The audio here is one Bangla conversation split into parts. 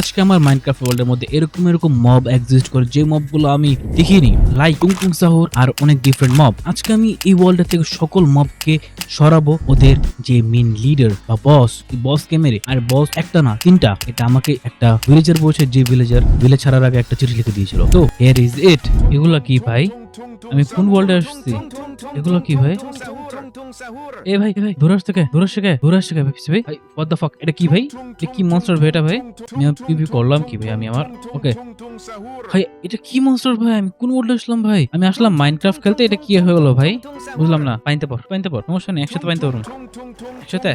আজকে আমার মাইনক্রাফট ওয়ার্ল্ডের মধ্যে এরকম এরকম মব এক্সিস্ট করে, যে মবগুলো আমি দেখিনি। লাইক টুং সাহর আর অনেক ডিফারেন্ট মব আজকে আমি এই ওয়ার্ল্ডের থেকে সকল মবকে সরাবো ওদের যে মেন লিডার বা বস বসকে মেরে? আর বস একটা না, তিনটা। এটা আমাকে একটা ভিলেজার বলছে, যে ভিলেজার ভিলেজ ছাড়ার আগে একটা চিঠি লিখে দিয়েছিল। তো হেয়ার ইজ ইট এগুলা কি ভাই? আমি কোন ওয়ার্ল্ডে আসছি? এগুলো কি ভাই? এ ভাই ভাই ভাই? ভাই। হোয়াট দ্য ফাক এটা কি ভাই? এটা কি মনস্টার ভাই এটা ভাই? আমি করলাম কি ভাই আমি আমার? ওকে ভাই এটা কি মনস্টার ভাই? আমি কোন ওয়ার্ল্ডে আসলাম ভাই? আমি আসলাম মাইনক্রাফট খেলতে এটা কি হয়ে গেল ভাই বুঝলাম না। পাইতে পর পাইতে পর সমস্যা নেই একসাথে পাইতে পারুন একসাথে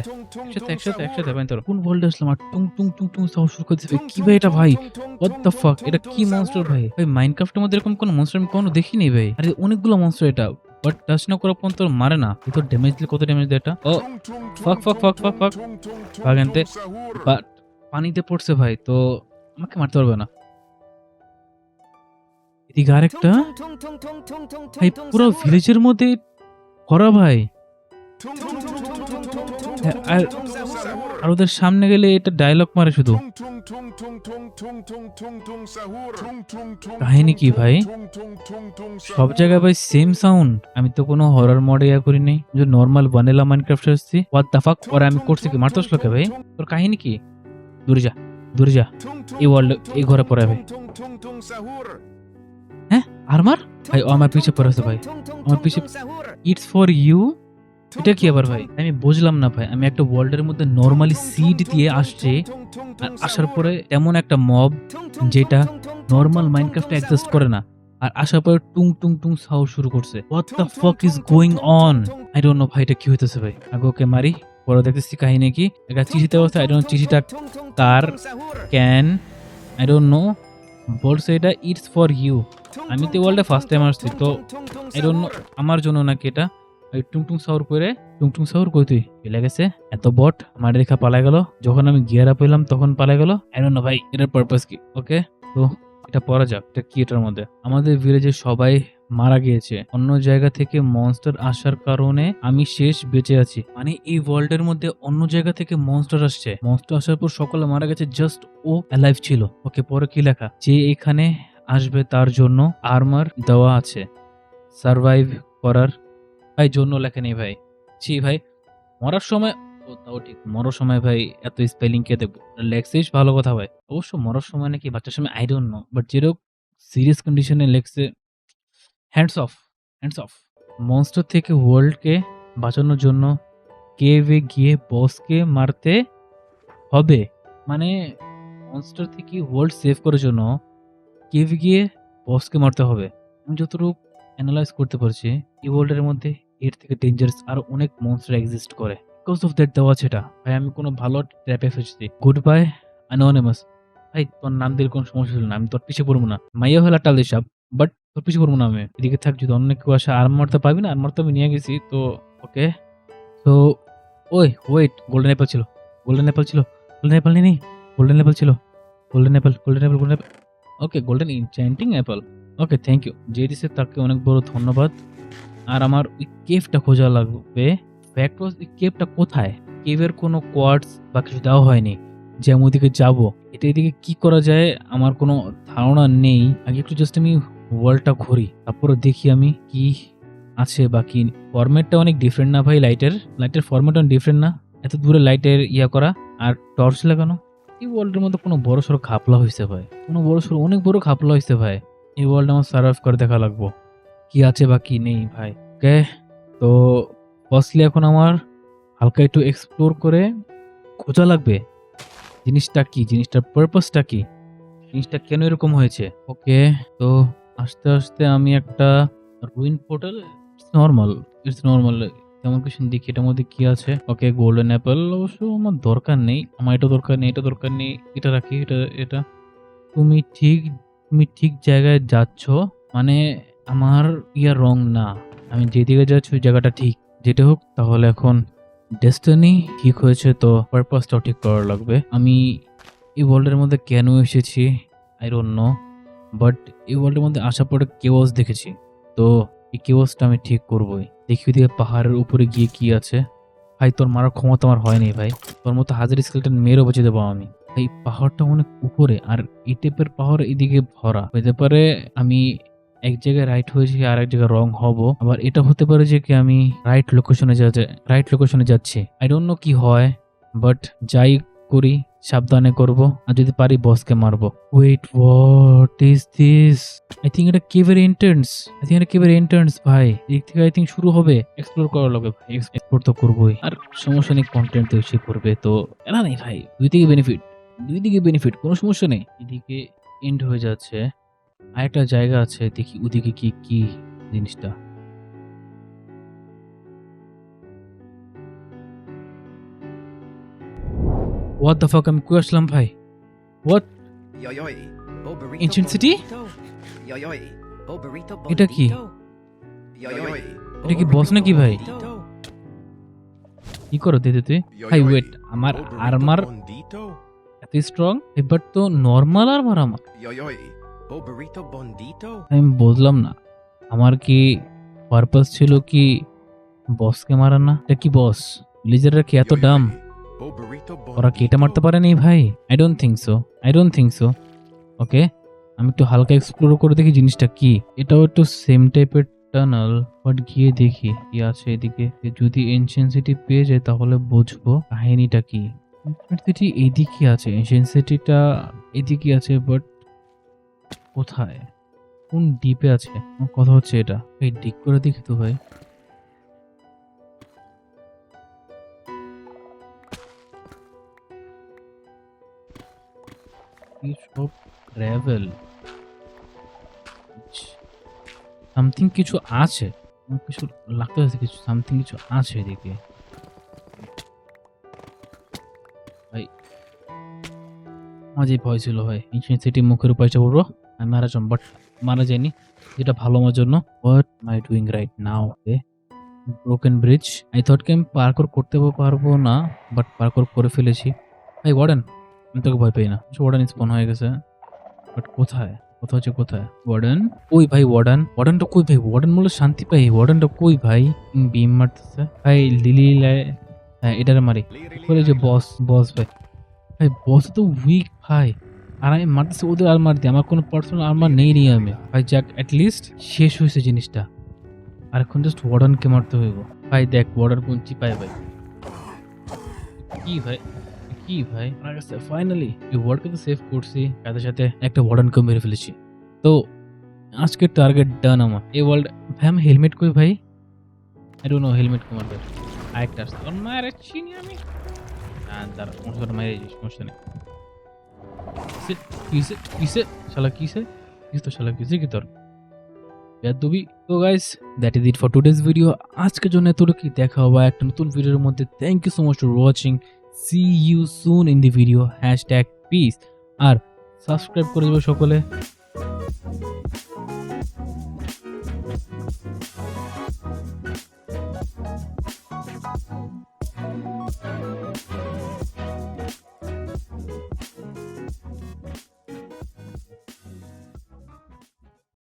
একসাথে একসাথে একসাথে পাইতে পারুন কোন ওয়ার্ল্ডে আসলাম? আর টুং টুং টুং টুং সাউন্ড শুরু করে কি ভাই এটা ভাই? হোয়াট দ্য ফাক এটা কি মনস্টার ভাই? ভাই মাইনক্রাফটের মধ্যে এরকম কোন মনস্টার আমি কখনো দেখিনি ভাই। আরে অনেকগুলো মনস্টার এটা। বাট টাচ না করা পর্যন্ত মারে না এত ড্যামেজ দিলে কত ড্যামেজ দেয় এটা ও ফাক ফাক ফাক ফাক ফাক ভাগানতে বাট পানিতে পড়ছে ভাই তো আমাকে মারতে পারবে না এদিকে আরেকটা ভাই পুরো ভিলেজের মধ্যে করা ভাই আর আর ওদের সামনে গেলে এটা ডায়লগ মারে শুধু কাহিনী কি ভাই সব জায়গায় ভাই সেম সাউন্ড আমি তো কোনো হরর মডে ইয়া করি নাই যে নর্মাল বানেলা মাইনক্রাফট আসছি হোয়াট দ্য ফাক ওরা আমি করছি কি মারতে আসলো কে ভাই তোর কাহিনী কি দূরে যা দূরে যা এই ওয়ার্ল্ড এই ঘরে পড়ে ভাই হ্যাঁ আর আরমার ভাই ও আমার পিছে পড়ে আছে ভাই আমার পিছে ইটস ফর ইউ এটা কি আবার ভাই? আমি বুঝলাম না ভাই। আমি একটা ওয়ার্ল্ডের মধ্যে নর্মালি সিড দিয়ে আসছে, আর আসার পরে এমন একটা মব যেটা নর্মাল মাইনক্রাফটে এক্সিস্ট করে না, আর আসার পরে টুং টুং টুং সাউন্ড শুরু করছে। What the fuck is going on I don't know ভাই, এটা কি হইতেছে ভাই? আগে ওকে মারি, পরে দেখতেছি কাহিনী কি। একটা চিঠিতে অবস্থা আই ডোন্ট চিঠিটা কার ক্যান আই ডোন্ট নো বলছে এটা ইটস ফর ইউ আমি তো ওয়ার্ল্ডে ফার্স্ট টাইম আসছি, তো আই ডোন্ট নো আমার জন্য নাকি এটা? ওই টুংটুং সাউর করে টুংটুং সাউর কই তুই পেলে গেছে। এত বট, আমার রেখা পালা গেল। যখন আমি গিয়ার আপ হইলাম তখন পালা গেল। আই নো ভাই, এটার পারপাস কি? ওকে তো এটা পড়া যাক, এটা কি এটার মধ্যে? আমাদের ভিলেজে সবাই মারা গিয়েছে। অন্য জায়গা থেকে মনস্টার আসার কারণে আমি শেষ বেঁচে আছি। মানে এই ওয়ার্ল্ডের মধ্যে অন্য জায়গা থেকে মনস্টার আসছে। মনস্টার আসার পর সকলে মারা গেছে জাস্ট ও অ্যালাইভ ছিল। ওকে পরে কি লেখা? যে এখানে আসবে তার জন্য আর্মার দেওয়া আছে। সারভাইভ করার ভাই, জন্য লেখা নেই ভাই। ছি ভাই, মরার সময়, ও তাও ঠিক, মরার সময় ভাই, এত স্পেলিং কে দেখব? লেখছিস? ভালো কথা ভাই। অবশ্য মরার সময় নাকি বাচ্চার সময় আই ডোন্ট নো বাট যেরকম সিরিয়াস কন্ডিশনে লেখছে hands off hands off monster থেকে ওয়ার্ল্ডকে বাঁচানোর জন্য কেভে গিয়ে বসকে মারতে হবে। মানে মনস্টার থেকে ওয়ার্ল্ড সেভ করার জন্য কেভ গিয়ে বসকে মারতে হবে। আমি যতটুকু অ্যানালাইজ করতে পারছি, এই ওয়ার্ল্ডের মধ্যে এর থেকে ডেঞ্জারাস আরও অনেক মনস্টার এক্সিস্ট করে। বিকজ অফ দ্যাট দেওয়া সেটা ভাই, আমি কোনো ভালো ট্র্যাপে ফেসেছি। গুড বাই অ্যানোনিমাস ভাই, তোর নাম দিলে কোনো সমস্যা ছিল না। আমি তোর পিছিয়ে পড়ব না। মাইয়া হলে টাল দিস বাট তোর পিছিয়ে পড়ব না আমি। এদিকে থাক, যদি অন্য কেউ আসে আর মারতে পারবি না। আর মারতে আমি নিয়ে গেছি, তো ওকে। তো ওই ওয়েট গোল্ডেন অ্যাপেল ছিল। গোল্ডেন অ্যাপেল ছিল। গোল্ডেন অ্যাপেল নেই গোল্ডেন অ্যাপেল ছিল। Golden apple golden apple golden apple okay golden enchanting apple okay thank you যে দিছে তাকে অনেক বড় ধন্যবাদ। আর আমার ওই কেভটা খোঁজা লাগবে। ফ্যাক্ট ওয়াজ ওই কেভটা কোথায়? কেভের কোনো কোয়ার্ডস বা কিছু দেওয়া হয়নি। যে আমি ওদিকে যাব, এটা এদিকে কি করা যায় আমার কোনো ধারণা নেই। আগে একটু জাস্ট আমি ওয়ার্ল্ডটা ঘুরি, তারপরে দেখি আমি কি আছে বা কি ফরম্যাটটা অনেক ডিফারেন্ট না ভাই লাইটের লাইটের ফরম্যাট অনেক ডিফারেন্ট না? এত দূরে লাইটের ইয়া করা? আর টর্চ লাগানো? এই ওয়ার্ল্ডের মধ্যে কোনো বড় সড়ো খাপলা হয়েছে ভাই। কোনো বড় সড়ো অনেক বড় খাপলা হয়েছে ভাই। এই ওয়ার্ল্ড আমার সার্ভাইভ করে দেখা লাগবো। কি আছে বা কি নেই ভাই ওকে তো ফার্স্টলি এখন আমার হালকা একটু এক্সপ্লোর করে খোঁজা লাগবে জিনিসটা কি, জিনিসটার পারপাসটা কি, জিনিসটা কেন এরকম হয়েছে ওকে তো আস্তে আস্তে আমি একটা ruin portal it's normal it's normal তেমন কিছু দেখি এটার মধ্যে কি আছে ওকে গোল্ডেন অ্যাপেল অবশ্য আমার দরকার নেই, আমার এটা দরকার নেই, এটা দরকার নেই, এটা রাখি, এটা এটা। তুমি ঠিক তুমি ঠিক জায়গায় যাচ্ছ মানে আমার ইয়া রং না। আমি যেদিকে যাচ্ছি ওই জায়গাটা ঠিক। যেটা হোক, তাহলে এখন ডেস্টিনি ঠিক হয়েছে তো পারপাসটাও ঠিক করা লাগবে। আমি এই ওয়ার্ল্ডের মধ্যে কেন এসেছি? আই ডোন্ট নো বাট এই ওয়ার্ল্ডের মধ্যে আসার পরে কেওয়াস দেখেছি। তো এই কেওয়াসটা আমি ঠিক করবোই। দেখি ওইদিকে পাহাড়ের উপরে গিয়ে কি আছে। ভাই, তোর মারার ক্ষমতা আমার হয়নি ভাই। তোর মতো হাজার স্কেলটা মেয়েরও বেঁচে দেবো আমি। এই পাহাড়টা অনেক উপরে, আর এই টাইপের পাহাড় এদিকে ভরা। হতে পারে আমি এক জায়গায় রাইট হয়েছি আর এক জায়গায় রং হব। আবার এটা হতে পারে যে কি আমি রাইট লোকেশনে যাচ্ছে রাইট লোকেশনে যাচ্ছি। আই ডোন্ট নো কি হয় বাট যাই করি, সাবধানে করব। আর যদি পারি বসকে মারবো। Wait what is this I think এটা কেভের এন্ট্রেন্স আই থিঙ্ক এটা কেভের এন্ট্রেন্স ভাই। এদিক থেকে আই থিঙ্ক শুরু হবে। এক্সপ্লোর করার লগে ভাই এক্সপ্লোর তো করবোই। আর সমস্যা নেই কন্টেন্ট তো সে করবে, তো এরা নেই ভাই। দুই দিকে বেনিফিট দুই দিকে বেনিফিট কোনো সমস্যা নেই। এদিকে এন্ড হয়ে যাচ্ছে। আর একটা জায়গা আছে দেখি ওদিকে কি কি জিনিসটা। হোয়াট দ্য ফাক আমি কই আসলাম ভাই? What Ancient City? এটা কি? এটা কি বস নাকি ভাই? কি করো দিদি তুই? ভাই ওয়েট আমার আর্মার এত স্ট্রং এবার তো নর্মাল আর্মার আমার। আমি বুঝলাম না। আমার কি পারপাস ছিল কি বসকে মারা না? এটা কি বস ভিলেজাররা কি এত ডাম ওরা কি এটা মারতে পারেনি ভাই? I don't think so I don't think so okay আমি একটু হালকা এক্সপ্লোর করে দেখি জিনিসটা কি। এটাও একটু সেম টাইপের টানাল বাট গিয়ে দেখি কি আছে এদিকে। যদি এনশিয়েন্ট সিটি পেয়ে যায় তাহলে বুঝব কাহিনীটা কি। সিটি এইদিকে আছে এনশিয়েন্ট সিটিটা এদিকে আছে বাট কোথায়? কোন ডিপে আছে? আমার কথা হচ্ছে এটা। এই ডিক করে দেখি তো ভাই। সব সামথিং কিছু আছে? কিছু লাগতে আছে কিছু। সামথিং কিছু আছে এদিকে। ভাই মাঝে ভয় ছিল ভাই ইনসিয়েন্ট সিটি মুখের এসে পড়ব। আমি মারা যাম বাট মারা যায়নি যেটা ভালো আমার জন্য what my doing right now okay broken bridge I thought কি আমি পার্কর করতে পারব না বাট পার্কর করে ফেলেছি। ভাই ওয়ার্ডেন আমি তোকে ভয় পাই না। ওয়ার্ডেন স্পন হয়ে গেছে। বাট কোথায়? কোথাও হচ্ছে কোথায়? ওয়ার্ডেন ওই ভাই ওয়ার্ডেন ওয়ার্ডেনটা কই ভাই? ওয়ার্ডেন বলে শান্তি পাই। ওয়ার্ডেনটা কই ভাই? বিম মারতেছে। ভাই লিলি লাই- হ্যাঁ এটারে মারি। বলে যে বস বস ভাই। ভাই বস তো উইক ভাই। আর আমি মারতেছি ওদের আর মারতে আমার কোনো পার্সোনাল আর্মার নেই নি আমি। ভাই, যাক লিস্ট শেষ হয়েছে জিনিসটা। আর এখন জাস্ট ওয়ার্ডেনকে মারতে হইব। ভাই, দেখ ওয়ার্ডেন কোন চিপায় ভাই। কি ভাই? কি ভাই? আমার কাছে ফাইনালি এই ওয়ার্ডকে তো সেভ করছি, সাথে সাথে একটা ওয়ার্ডেনকে মেরে ফেলেছি। তো, আজকের টার্গেট ডান আমার। এই ওয়ার্ল্ড ভাই, আমি হেলমেট কই ভাই? আই ডোন্ট নো হেলমেট কো মারবে। আরেকটা ওর মায়ের আমি। না, দাঁড়া করে মায়ের সমস্যা নেই। কিসে কিসে কিসে শালা কিসে কিস তো শালা কিসে guys that it for video আজকের জন্য এতটুকুই। দেখা হবে একটা নতুন ভিডিওর মধ্যে। Thank you so much for watching see you soon in the video hashtag peace R subscribe করে দেবো সকলে।